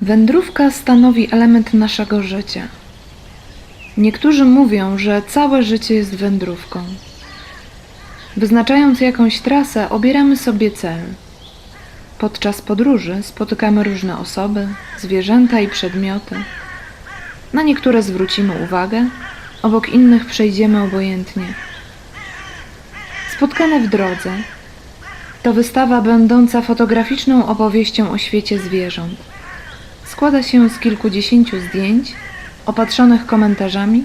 Wędrówka stanowi element naszego życia. Niektórzy mówią, że całe życie jest wędrówką. Wyznaczając jakąś trasę, obieramy sobie cel. Podczas podróży spotykamy różne osoby, zwierzęta i przedmioty. Na niektóre zwrócimy uwagę, obok innych przejdziemy obojętnie. Spotkane w drodze to wystawa będąca fotograficzną opowieścią o świecie zwierząt. Składa się z kilkudziesięciu zdjęć opatrzonych komentarzami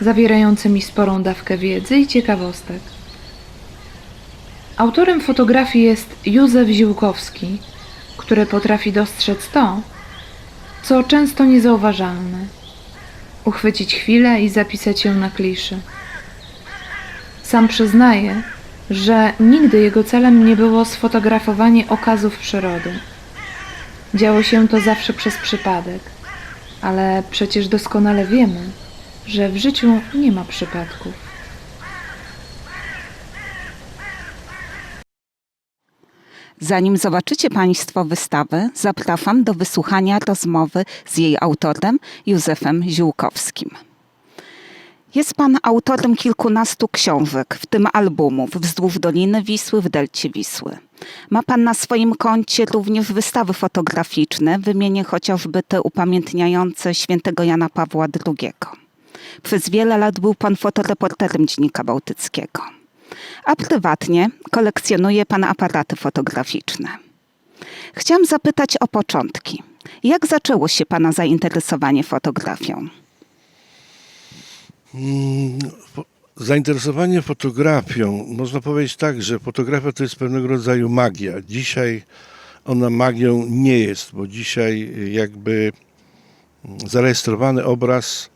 zawierającymi sporą dawkę wiedzy i ciekawostek. Autorem fotografii jest Józef Ziłkowski, który potrafi dostrzec to, co często niezauważalne. Uchwycić chwilę i zapisać ją na kliszy. Sam przyznaje, że nigdy jego celem nie było sfotografowanie okazów przyrody. Działo się to zawsze przez przypadek, ale przecież doskonale wiemy, że w życiu nie ma przypadków. Zanim zobaczycie Państwo wystawę, zapraszam do wysłuchania rozmowy z jej autorem Józefem Ziółkowskim. Jest Pan autorem kilkunastu książek, w tym albumów Wzdłuż Doliny Wisły w Delcie Wisły. Ma Pan na swoim koncie również wystawy fotograficzne, wymienię chociażby te upamiętniające świętego Jana Pawła II. Przez wiele lat był Pan fotoreporterem Dziennika Bałtyckiego a prywatnie kolekcjonuje pan aparaty fotograficzne. Chciałam zapytać o początki. Jak zaczęło się pana zainteresowanie fotografią? Fo- Zainteresowanie fotografią, można powiedzieć tak, że fotografia to jest pewnego rodzaju magia. Dzisiaj ona magią nie jest, bo dzisiaj jakby zarejestrowany obraz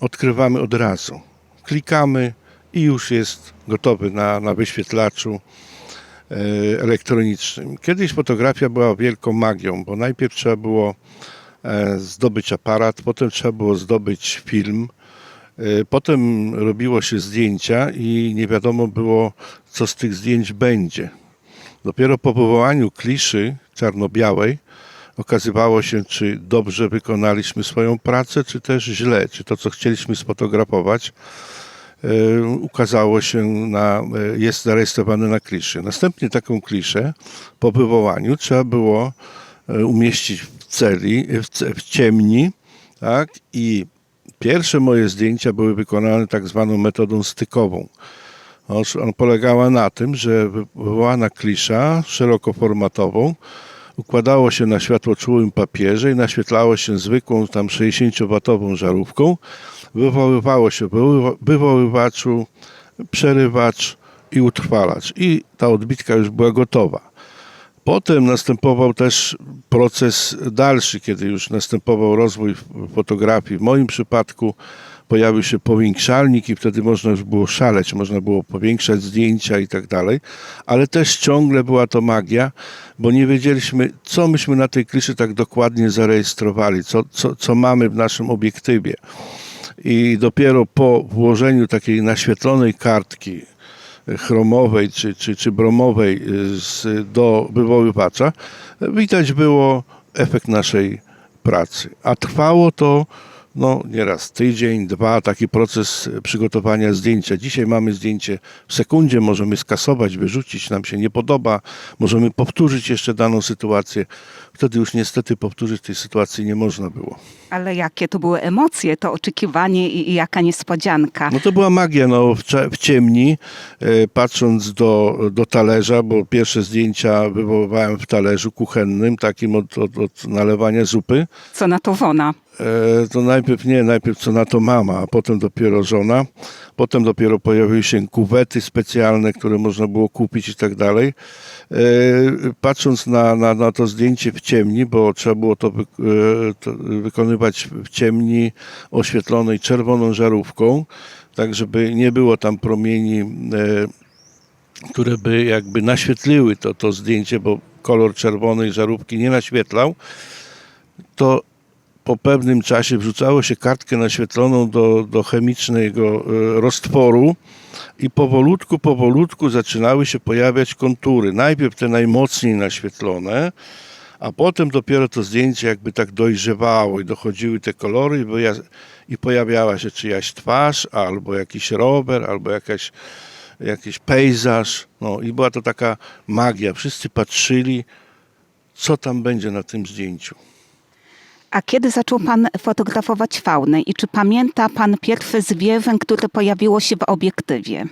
odkrywamy od razu. Klikamy i już jest gotowy na, na wyświetlaczu e, elektronicznym. Kiedyś fotografia była wielką magią, bo najpierw trzeba było e, zdobyć aparat, potem trzeba było zdobyć film, potem robiło się zdjęcia i nie wiadomo było, co z tych zdjęć będzie. Dopiero po powołaniu kliszy czarno-białej okazywało się, czy dobrze wykonaliśmy swoją pracę, czy też źle, czy to, co chcieliśmy sfotografować, e, ukazało się na, e, jest zarejestrowane na kliszy. Następnie taką kliszę po wywołaniu trzeba było e, umieścić w celi, w, w ciemni, tak, i pierwsze moje zdjęcia były wykonane tak zwaną metodą stykową. On polegała na tym, że wy- wywołana klisza szerokoformatową układało się na światłoczułym papierze i naświetlało się zwykłą tam 60-watową żarówką. Wywoływało się wywoływaczu, przerywacz i utrwalacz. I ta odbitka już była gotowa. Potem następował też proces dalszy, kiedy już następował rozwój fotografii. W moim przypadku pojawił się powiększalnik i wtedy można już było szaleć, można było powiększać zdjęcia i tak dalej, ale też ciągle była to magia, bo nie wiedzieliśmy, co myśmy na tej kliszy tak dokładnie zarejestrowali, co, co, co mamy w naszym obiektywie. I dopiero po włożeniu takiej naświetlonej kartki chromowej czy, czy, czy bromowej y, z, do wywoływacza, widać było efekt naszej pracy. A trwało to no, nieraz tydzień, dwa, taki proces przygotowania zdjęcia. Dzisiaj mamy zdjęcie w sekundzie, możemy skasować, wyrzucić, nam się nie podoba, możemy powtórzyć jeszcze daną sytuację. Wtedy już niestety powtórzyć tej sytuacji nie można było. Ale jakie to były emocje, to oczekiwanie i, i jaka niespodzianka. No to była magia no, w, w ciemni, e, patrząc do, do talerza, bo pierwsze zdjęcia wywoływałem w talerzu kuchennym, takim od, od, od nalewania zupy. Co na to wona? E, to najpierw nie, najpierw co na to mama, a potem dopiero żona. Potem dopiero pojawiły się kuwety specjalne, które można było kupić i tak dalej. E, Patrząc na, na, na to zdjęcie w ciemni, bo trzeba było to, wy, e, to wykonywać w ciemni oświetlonej czerwoną żarówką, tak żeby nie było tam promieni, które by jakby naświetliły to, to zdjęcie, bo kolor czerwonej żarówki nie naświetlał, to po pewnym czasie wrzucało się kartkę naświetloną do, do chemicznego e, roztworu i powolutku, powolutku zaczynały się pojawiać kontury. Najpierw te najmocniej naświetlone, A potem dopiero to zdjęcie jakby tak dojrzewało i dochodziły te kolory i, poja- i pojawiała się czyjaś twarz, albo jakiś rower, albo jakaś, jakiś pejzaż. No i była to taka magia. Wszyscy patrzyli, co tam będzie na tym zdjęciu. A kiedy zaczął pan fotografować faunę i czy pamięta pan pierwsze zwierzę, które pojawiło się w obiektywie?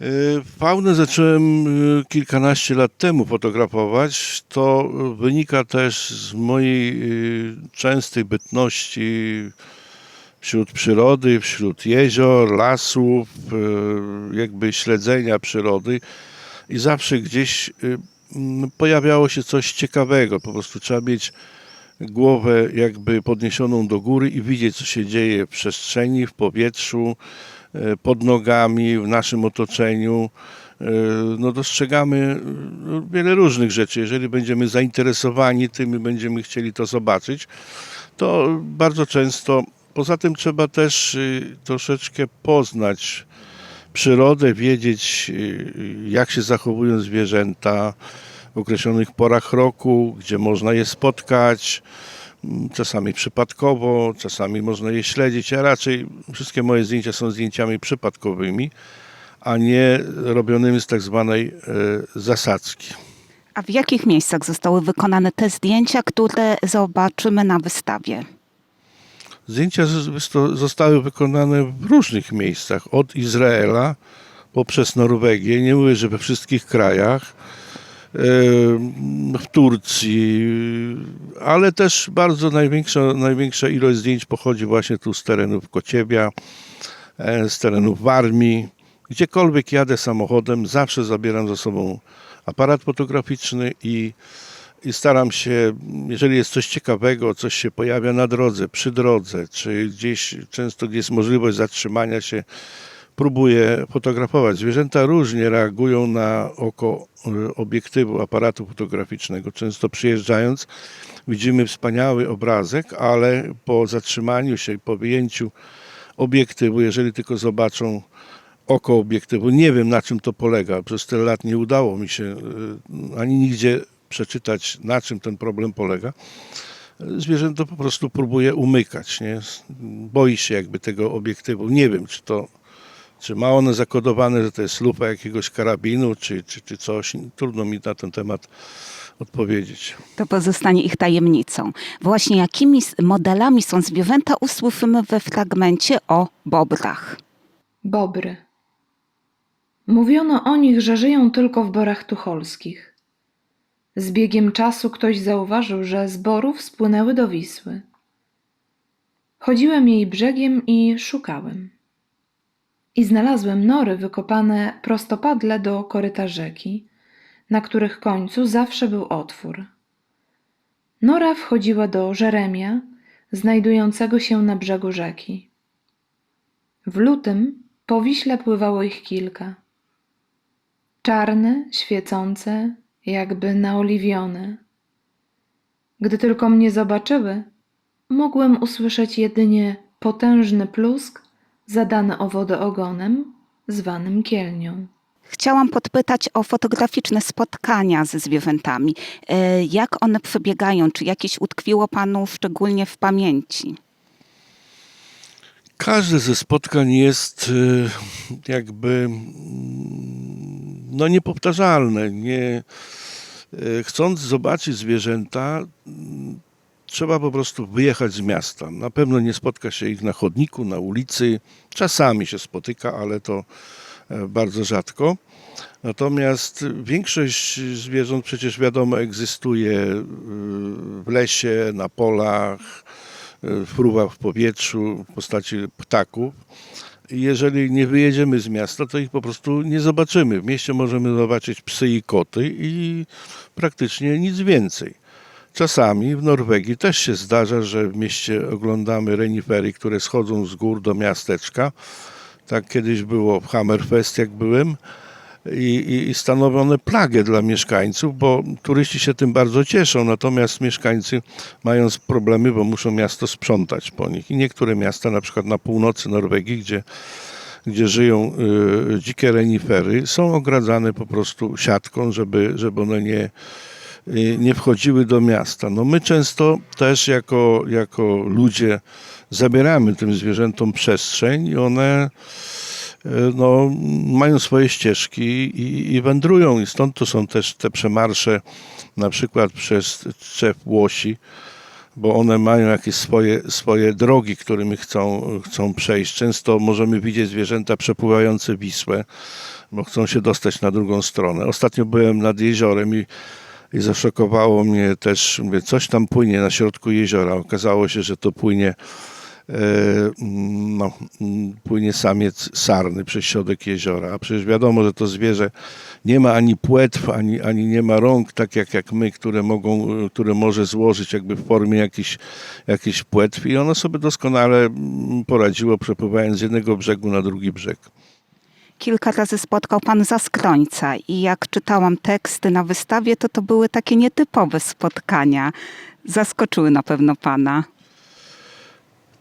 Y, Faunę zacząłem y, kilkanaście lat temu fotografować. To wynika też z mojej y, częstej bytności wśród przyrody, wśród jezior, lasów, jakby śledzenia przyrody i zawsze gdzieś pojawiało się coś ciekawego. Po prostu trzeba mieć głowę jakby podniesioną do góry i widzieć, co się dzieje w przestrzeni, w powietrzu, e, pod nogami, w naszym otoczeniu. E, No dostrzegamy no, wiele różnych rzeczy. Jeżeli będziemy zainteresowani tym i będziemy chcieli to zobaczyć, to bardzo często, poza tym trzeba też y, troszeczkę poznać przyrodę, wiedzieć y, jak się zachowują zwierzęta w określonych porach roku, gdzie można je spotkać, m, czasami przypadkowo, czasami można je śledzić. Ja raczej wszystkie moje zdjęcia są zdjęciami przypadkowymi, a nie robionymi z tak zwanej e, zasadzki. A w jakich miejscach zostały wykonane te zdjęcia, które zobaczymy na wystawie? Zdjęcia zostały wykonane w różnych miejscach, od Izraela poprzez Norwegię, nie mówię, że we wszystkich krajach, w Turcji, ale też bardzo największa, największa ilość zdjęć pochodzi właśnie tu z terenów Kociewia, e, z terenów Warmii. Gdziekolwiek jadę samochodem, zawsze zabieram ze sobą aparat fotograficzny i i staram się, jeżeli jest coś ciekawego, coś się pojawia na drodze, przy drodze, czy gdzieś często gdzie jest możliwość zatrzymania się, próbuję fotografować. Zwierzęta różnie reagują na oko y, obiektywu aparatu fotograficznego. Często przyjeżdżając widzimy wspaniały obrazek, ale po zatrzymaniu się po wyjęciu obiektywu, jeżeli tylko zobaczą oko obiektywu. Nie wiem na czym to polega. Przez tyle lat nie udało mi się y, ani nigdzie przeczytać na czym ten problem polega. Zwierzęta po prostu próbuje umykać, nie? Boi się jakby tego obiektywu. Nie wiem, czy to czy ma one zakodowane, że to jest lupa jakiegoś karabinu, czy, czy, czy coś. Trudno mi na ten temat odpowiedzieć. To pozostanie ich tajemnicą. Właśnie jakimi modelami są zwierzęta usłyszymy we fragmencie o bobrach. Bobry. Mówiono o nich, że żyją tylko w borach tucholskich. Z biegiem czasu ktoś zauważył, że z borów spłynęły do Wisły. Chodziłem jej brzegiem i szukałem. I znalazłem nory wykopane prostopadle do koryta rzeki, na których końcu zawsze był otwór. Nora wchodziła do Żeremia, znajdującego się na brzegu rzeki. W lutym po Wiśle pływało ich kilka. Czarne, świecące, jakby naoliwione. Gdy tylko mnie zobaczyły, mogłem usłyszeć jedynie potężny plusk zadany o wodę ogonem, zwanym kielnią. Chciałam podpytać o fotograficzne spotkania ze zwierzętami. E, Jak one przebiegają? Czy jakieś utkwiło panu szczególnie w pamięci? Każde ze spotkań jest y, jakby no niepowtarzalne. Nie, y, chcąc zobaczyć zwierzęta, trzeba po prostu wyjechać z miasta. Na pewno nie spotka się ich na chodniku, na ulicy. Czasami się spotyka, ale to e, bardzo rzadko. Natomiast większość zwierząt przecież wiadomo egzystuje y, w lesie, na polach, fruwa w powietrzu w postaci ptaków. Jeżeli nie wyjedziemy z miasta, to ich po prostu nie zobaczymy. W mieście możemy zobaczyć psy i koty i praktycznie nic więcej. Czasami w Norwegii też się zdarza, że w mieście oglądamy renifery, które schodzą z gór do miasteczka. Tak kiedyś było w Hammerfest, jak byłem. I, i, stanowią one plagę dla mieszkańców, bo turyści się tym bardzo cieszą, natomiast mieszkańcy mają problemy, bo muszą miasto sprzątać po nich. I niektóre miasta, na przykład na północy Norwegii, gdzie gdzie żyją y, dzikie renifery, są ogradzane po prostu siatką, żeby, żeby one nie, y, nie wchodziły do miasta. No my często też jako, jako ludzie zabieramy tym zwierzętom przestrzeń i one no, mają swoje ścieżki i, i wędrują i stąd to są też te przemarsze na przykład przez Trzew Łosi, bo one mają jakieś swoje, swoje drogi, którymi chcą, chcą przejść. Często możemy widzieć zwierzęta przepływające Wisłę, bo chcą się dostać na drugą stronę. Ostatnio byłem nad jeziorem i, i zaszokowało mnie też, mówię, coś tam płynie na środku jeziora. Okazało się, że to płynie e, no, mm, płynie samiec sarny przez środek jeziora. A przecież wiadomo, że to zwierzę nie ma ani płetw, ani, ani nie ma rąk, tak jak, jak my, które, mogą, e, które może złożyć jakby w formie jakichś, jakichś płetw i ono sobie doskonale poradziło, przepływając z jednego brzegu na drugi brzeg. Kilka razy spotkał pan zaskrońca i jak czytałam teksty na wystawie, to to były takie nietypowe spotkania. Zaskoczyły na pewno pana.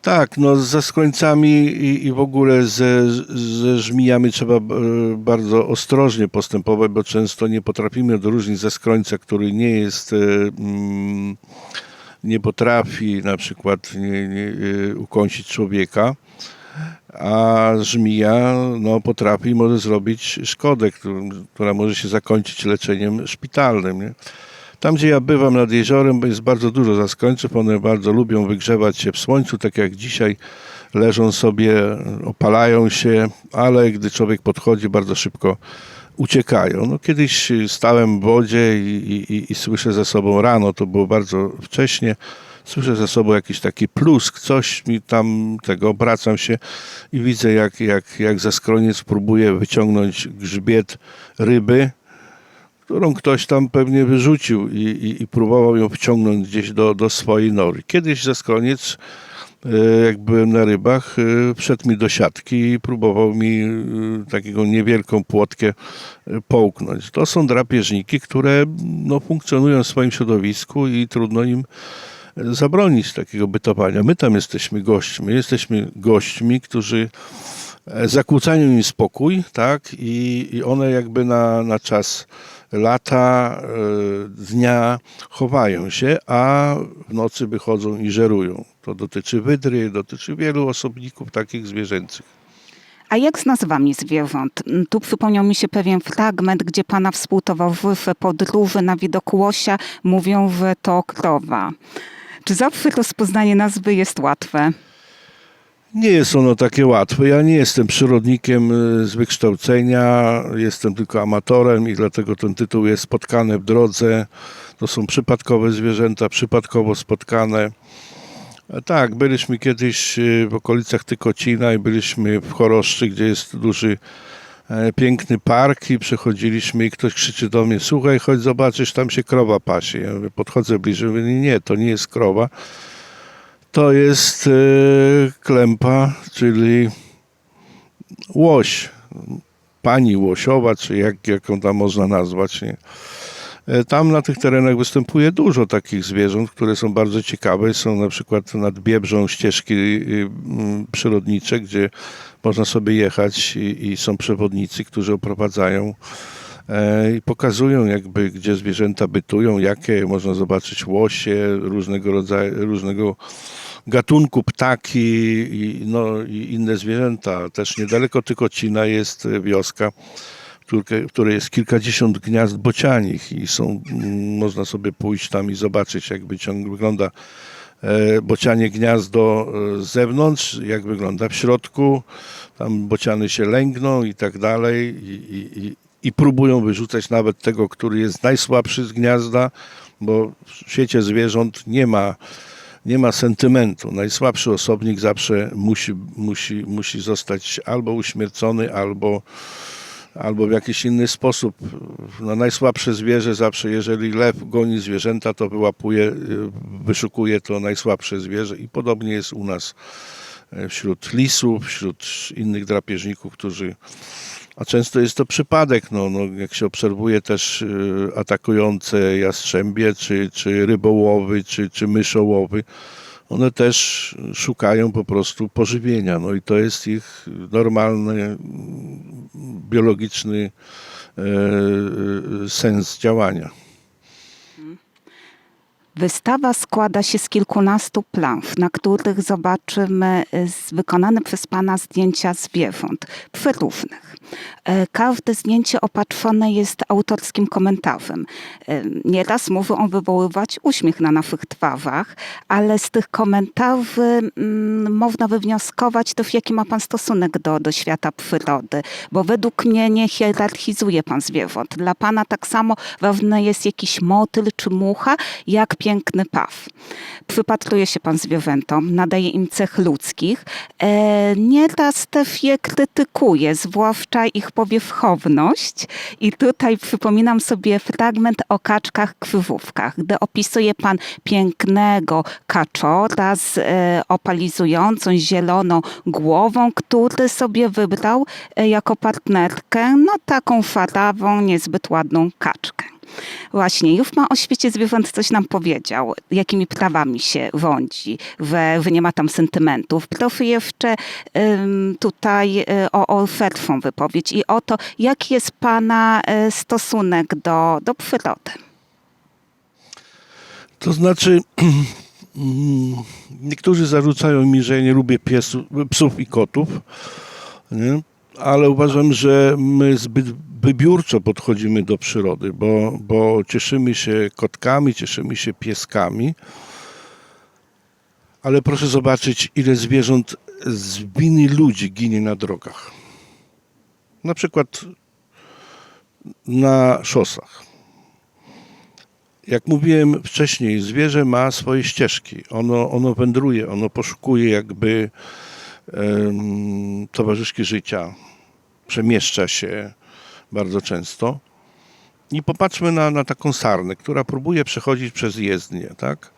Tak, no ze skrońcami i, i w ogóle ze, ze żmijami trzeba e, bardzo ostrożnie postępować, bo często nie potrafimy odróżnić ze skrońca, który nie jest, e, mm, nie potrafi na przykład nie, nie, e, ukąsić człowieka, a żmija no, potrafi i może zrobić szkodę, którą- która może się zakończyć leczeniem szpitalnym. Nie? Tam, gdzie ja bywam nad jeziorem, jest bardzo dużo zaskońców, one bardzo lubią wygrzewać się w słońcu, tak jak dzisiaj. Leżą sobie, opalają się, ale gdy człowiek podchodzi, bardzo szybko uciekają. No, kiedyś stałem w wodzie i, i, i, słyszę za sobą rano, to było bardzo wcześnie, słyszę za sobą jakiś taki plusk, coś mi tam tego, obracam się i widzę, jak, jak, jak zaskroniec próbuje wyciągnąć grzbiet ryby, którą ktoś tam pewnie wyrzucił i, i, i próbował ją wciągnąć gdzieś do, do swojej nory. Kiedyś zaskroniec, e, jak byłem na rybach, e, wszedł mi do siatki i próbował mi e, takiego niewielką płotkę połknąć. To są drapieżniki, które no, funkcjonują w swoim środowisku i trudno im zabronić takiego bytowania. My tam jesteśmy gośćmi, jesteśmy gośćmi, którzy zakłócają im spokój, tak? I, i one jakby na, na czas lata, e, dnia chowają się, a w nocy wychodzą i żerują. To dotyczy wydry, dotyczy wielu osobników takich zwierzęcych. A jak z nazwami zwierząt? Tu przypomniał mi się pewien fragment, gdzie pana współtowarzysze podróży na widok łosia mówią, że to krowa. Czy zawsze rozpoznanie nazwy jest łatwe? Nie jest ono takie łatwe. Ja nie jestem przyrodnikiem y, z wykształcenia, jestem tylko amatorem i dlatego ten tytuł jest Spotkane w drodze. To są przypadkowe zwierzęta, przypadkowo spotkane. Tak, byliśmy kiedyś y, w okolicach Tykocina i byliśmy w Choroszczy, gdzie jest duży, e, piękny park i przechodziliśmy i ktoś krzyczy do mnie, słuchaj, chodź zobaczysz, tam się krowa pasie. Ja podchodzę bliżej, mówię, nie, to nie jest krowa. To jest e, klępa, czyli łoś, pani łosiowa, czy jak, jak ją tam można nazwać. Nie? E, Tam na tych terenach występuje dużo takich zwierząt, które są bardzo ciekawe. Są na przykład nad Biebrzą ścieżki y, mm, przyrodnicze, gdzie można sobie jechać i, i są przewodnicy, którzy oprowadzają i pokazują jakby, gdzie zwierzęta bytują, jakie można zobaczyć łosie, różnego rodzaju, różnego gatunku ptaki i, no, i inne zwierzęta. Też niedaleko Tykocina jest wioska, w której- jest kilkadziesiąt gniazd bocianich i są, można sobie pójść tam i zobaczyć, jak wyciąg- wygląda e, bocianie gniazdo e, z zewnątrz, jak wygląda w środku. Tam bociany się lęgną i tak dalej i, i, i, próbują wyrzucać nawet tego, który jest najsłabszy z gniazda, bo w świecie zwierząt nie ma nie ma sentymentu. Najsłabszy osobnik zawsze musi, musi, musi zostać albo uśmiercony, albo, albo w jakiś inny sposób. No, najsłabsze zwierzę zawsze, jeżeli lew goni zwierzęta, to wyłapuje, wyszukuje to najsłabsze zwierzę i podobnie jest u nas e, wśród lisów, wśród innych drapieżników, którzy a często jest to przypadek, no, no, jak się obserwuje też y, atakujące jastrzębie, czy, czy rybołowy, czy, czy myszołowy. one też szukają po prostu pożywienia. No i to jest ich normalny, biologiczny e, e, sens działania. Wystawa składa się z kilkunastu planw, na których zobaczymy y, wykonane przez Pana zdjęcia zwierząt, przeróżnych. E, Każde zdjęcie opatrzone jest autorskim komentarzem. E, Nieraz on wywoływać uśmiech na naszych twarzach, ale z tych komentarzy mm, można wywnioskować też, jaki ma Pan stosunek do, do świata przyrody, bo według mnie nie hierarchizuje Pan zwierząt. Dla Pana tak samo ważny jest jakiś motyl czy mucha, jak piękny paw. Przypatruje się Pan zwierzętom, nadaje im cech ludzkich. E, nieraz też je krytykuje, zwłaszcza ich powierzchowność. I tutaj przypominam sobie fragment o kaczkach krzyżówkach, gdy opisuje Pan pięknego kaczora z e, opalizującą zieloną głową, który sobie wybrał e, jako partnerkę no taką farawą, niezbyt ładną kaczkę. Właśnie, już ma o świecie zwierząt coś nam powiedział, jakimi prawami się rządzi, że, że nie ma tam sentymentów. Proszę jeszcze ym, tutaj y, o, o fertwą wypowiedź i o to, jaki jest Pana y, stosunek do, do przyrody. To znaczy, niektórzy zarzucają mi, że ja nie lubię piesu, psów i kotów, nie? ale uważam, że my zbyt wybiórczo podchodzimy do przyrody, bo, bo cieszymy się kotkami, cieszymy się pieskami, ale proszę zobaczyć, ile zwierząt z winy ludzi ginie na drogach. Na przykład na szosach jak mówiłem wcześniej, zwierzę ma swoje ścieżki. Ono, ono wędruje, ono poszukuje jakby em, towarzyszki życia, przemieszcza się bardzo często. I popatrzmy na, na taką sarnę, która próbuje przechodzić przez jezdnię, tak?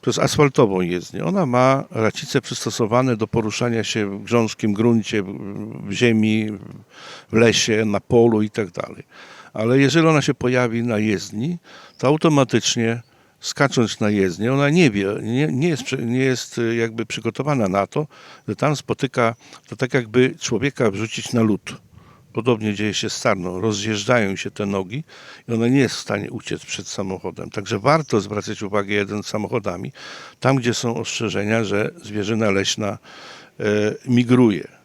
Przez asfaltową jezdnię. Ona ma racice przystosowane do poruszania się w grząskim gruncie, w, ziemi, w lesie, na polu i tak dalej. Ale jeżeli ona się pojawi na jezdni, to automatycznie skacząc na jezdnię, ona nie wie, nie, nie, jest, nie jest y, jakby przygotowana na to, że tam spotyka, to tak jakby człowieka wrzucić na lód. Podobnie dzieje się z sarną. Rozjeżdżają się te nogi i ona nie jest w stanie uciec przed samochodem. Także warto zwracać uwagę jeden z samochodami, tam gdzie są ostrzeżenia, że zwierzyna leśna e, migruje.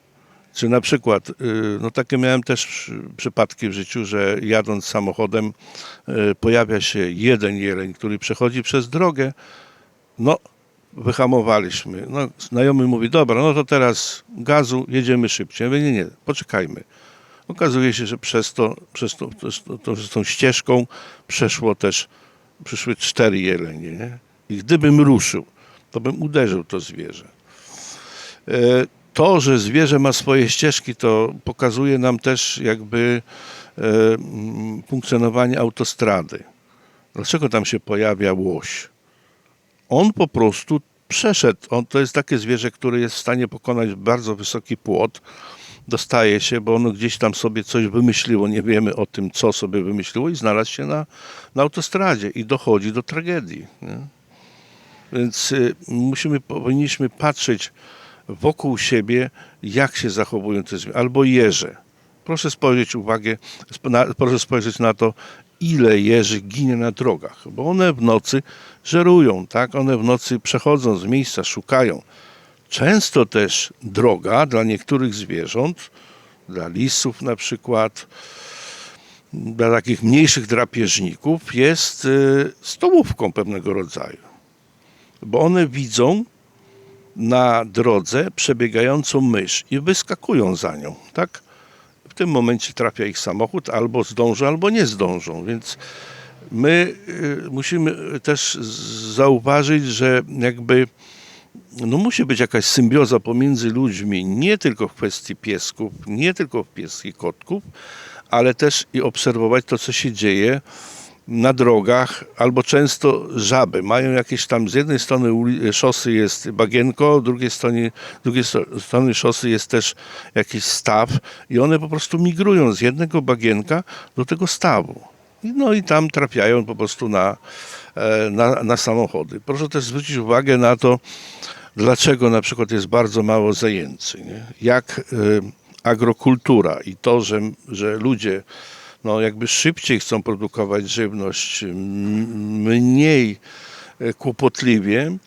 Czy na przykład, y, no takie miałem też przy- przypadki w życiu, że jadąc samochodem y, pojawia się jeden jeleń, który przechodzi przez drogę, no wyhamowaliśmy. No, znajomy mówi, dobra, no to teraz gazu, jedziemy szybciej. Ja mówię, nie, nie, poczekajmy. Okazuje się, że przez to, przez to, to, to tą ścieżką przeszło też, przyszły cztery jelenie. Nie? I gdybym ruszył, to bym uderzył to zwierzę. E, To, że zwierzę ma swoje ścieżki, to pokazuje nam też jakby e, mm, funkcjonowanie autostrady. Dlaczego tam się pojawia łoś? On po prostu przeszedł. On, to jest takie zwierzę, które jest w stanie pokonać bardzo wysoki płot. Dostaje się, bo ono gdzieś tam sobie coś wymyśliło, nie wiemy o tym, co sobie wymyśliło i znalazł się na, na autostradzie i dochodzi do tragedii. Nie? Więc y, musimy, powinniśmy patrzeć wokół siebie, jak się zachowują te zwierzęta. Albo jeże. Proszę spojrzeć uwagę, na, proszę spojrzeć na to, ile jeży ginie na drogach, bo one w nocy żerują, tak? One w nocy przechodzą z miejsca, szukają. Często też droga dla niektórych zwierząt, dla lisów na przykład, dla takich mniejszych drapieżników jest y, stołówką pewnego rodzaju. Bo one widzą na drodze przebiegającą mysz i wyskakują za nią, tak? W tym momencie trafia ich samochód, albo zdążą, albo nie zdążą, więc my y, musimy też zauważyć, że jakby no musi być jakaś symbioza pomiędzy ludźmi, nie tylko w kwestii piesków, nie tylko w kwestii kotków, ale też i obserwować to, co się dzieje na drogach, albo często żaby. Mają jakieś tam, z jednej strony szosy jest bagienko, z drugiej strony, z drugiej strony szosy jest też jakiś staw i one po prostu migrują z jednego bagienka do tego stawu. No i tam trafiają po prostu na, e, na, na samochody. Proszę też zwrócić uwagę na to, dlaczego na przykład jest bardzo mało zajęcy. Nie? Jak e, agrokultura i to, że, że ludzie no, jakby szybciej chcą produkować żywność, mniej e, kłopotliwie,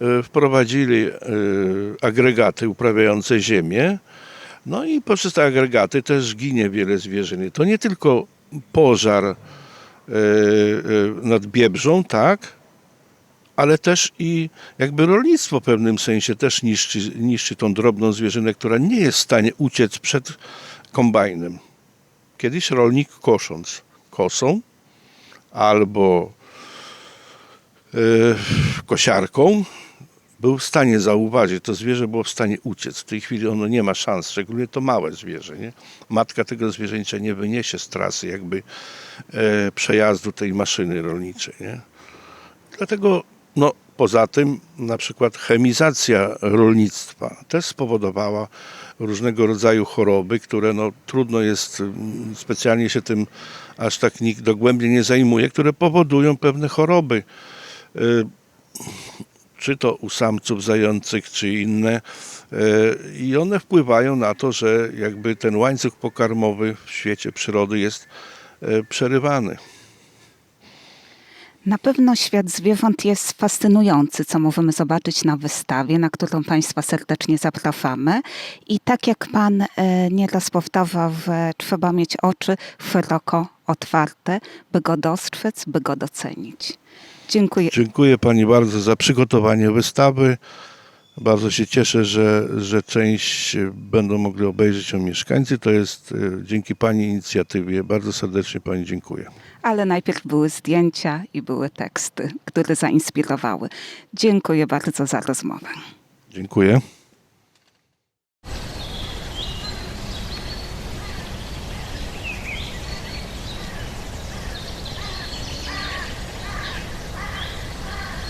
e, wprowadzili e, agregaty uprawiające ziemię, no i poprzez te agregaty też ginie wiele zwierzyny. To nie tylko pożar e, e, nad Biebrzą, tak, ale też i jakby rolnictwo w pewnym sensie też niszczy, niszczy tą drobną zwierzynę, która nie jest w stanie uciec przed kombajnem. Kiedyś rolnik kosząc kosą albo e, kosiarką był w stanie zauważyć, to zwierzę było w stanie uciec. W tej chwili ono nie ma szans, szczególnie to małe zwierzę. Nie? Matka tego zwierzęcia nie wyniesie z trasy jakby e, przejazdu tej maszyny rolniczej. Nie? Dlatego no, poza tym na przykład chemizacja rolnictwa też spowodowała różnego rodzaju choroby, które no, trudno jest, specjalnie się tym aż tak nikt dogłębnie nie zajmuje, które powodują pewne choroby. Czy to u samców zających, czy inne. E, I one wpływają na to, że jakby ten łańcuch pokarmowy w świecie przyrody jest e, przerywany. Na pewno świat zwierząt jest fascynujący, co możemy zobaczyć na wystawie, na którą Państwa serdecznie zapraszamy. I tak jak Pan e, nieraz powtarzał, że trzeba mieć oczy szeroko otwarte, by go dostrzec, by go docenić. Dziękuję. Dziękuję Pani bardzo za przygotowanie wystawy. Bardzo się cieszę, że, że część będą mogli obejrzeć ją mieszkańcy. To jest e, dzięki Pani inicjatywie. Bardzo serdecznie Pani dziękuję. Ale najpierw były zdjęcia i były teksty, które zainspirowały. Dziękuję bardzo za rozmowę. Dziękuję.